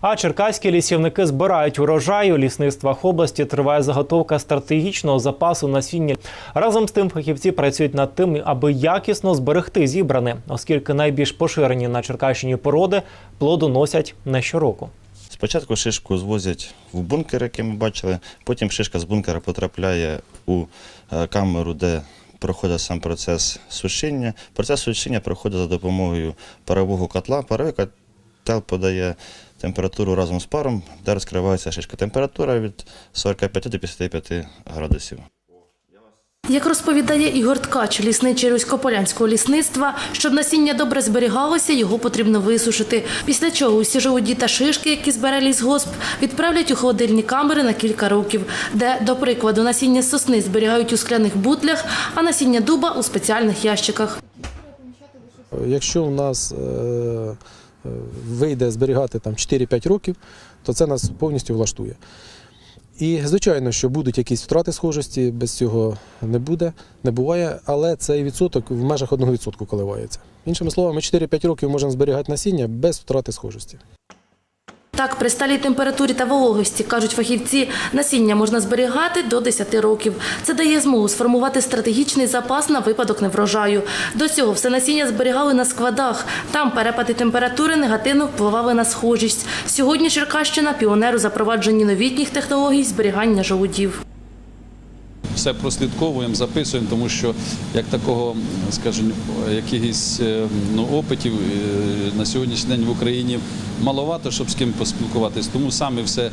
А черкаські лісівники збирають урожай. У лісництвах області триває заготовка стратегічного запасу насіння. Разом з тим фахівці працюють над тим, аби якісно зберегти зібране, оскільки найбільш поширені на Черкащині породи плодоносять не щороку. Спочатку шишку звозять в бункер, який ми бачили, потім шишка з бункера потрапляє у е, камеру, де проходить сам процес сушіння. Процес сушіння проходить за допомогою парового котла. Паровий котел подає температуру разом з паром, де розкривається шишка. Температура від 45 до 55 градусів. Як розповідає Ігор Ткач, лісничий Руськополянського лісництва, щоб насіння добре зберігалося, його потрібно висушити. Після чого усі жолуді та шишки, які збере лісгосп, відправлять у холодильні камери на кілька років, де, до прикладу, насіння сосни зберігають у скляних бутлях, а насіння дуба у спеціальних ящиках. Якщо у нас е, е, вийде зберігати там 4-5 років, то це нас повністю влаштує. І звичайно, що будуть якісь втрати схожості, без цього не буде, не буває, але цей відсоток в межах 1% коливається. Іншими словами, 4-5 років можемо зберігати насіння без втрати схожості. Так, при сталій температурі та вологості, кажуть фахівці, насіння можна зберігати до 10 років. Це дає змогу сформувати стратегічний запас на випадок неврожаю. До цього все насіння зберігали на складах. Там перепади температури негативно впливали на схожість. Сьогодні Черкащина – піонер у запровадженні новітніх технологій зберігання жолудів. Все прослідковуємо, записуємо, тому що як такого, скажімо, якихось е, ну, опитів е, на сьогоднішній день в Україні маловато, щоб з ким поспілкуватись. Тому саме все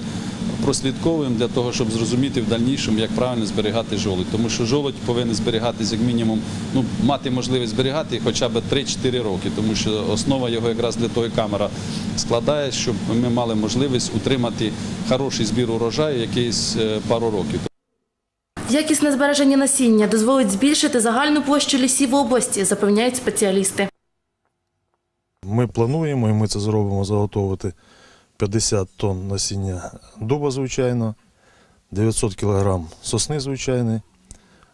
прослідковуємо для того, щоб зрозуміти в дальнішому, як правильно зберігати жолудь. Тому що жолудь повинен зберігатись як мінімум, ну мати можливість зберігати хоча б 3-4 роки, тому що основа його якраз для того і камера складає, щоб ми мали можливість утримати хороший збір урожаю якийсь е, пару років. Якісне збереження насіння дозволить збільшити загальну площу лісів області, запевняють спеціалісти. Ми плануємо, і ми це зробимо, заготовити 50 тонн насіння дуба, звичайно, 900 кг сосни звичайної.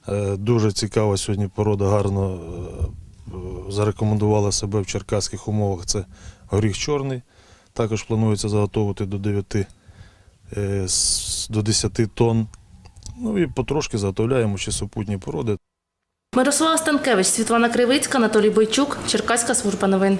Е, Дуже цікава сьогодні порода гарно е, зарекомендувала себе в черкаських умовах. Це горіх чорний. Також планується заготовити до 9 е, до 10 тонн. Ну і потрошки заготовляємо ще супутні породи. Мирослава Станкевич, Світлана Кривицька, Анатолій Бойчук, Черкаська служба новин.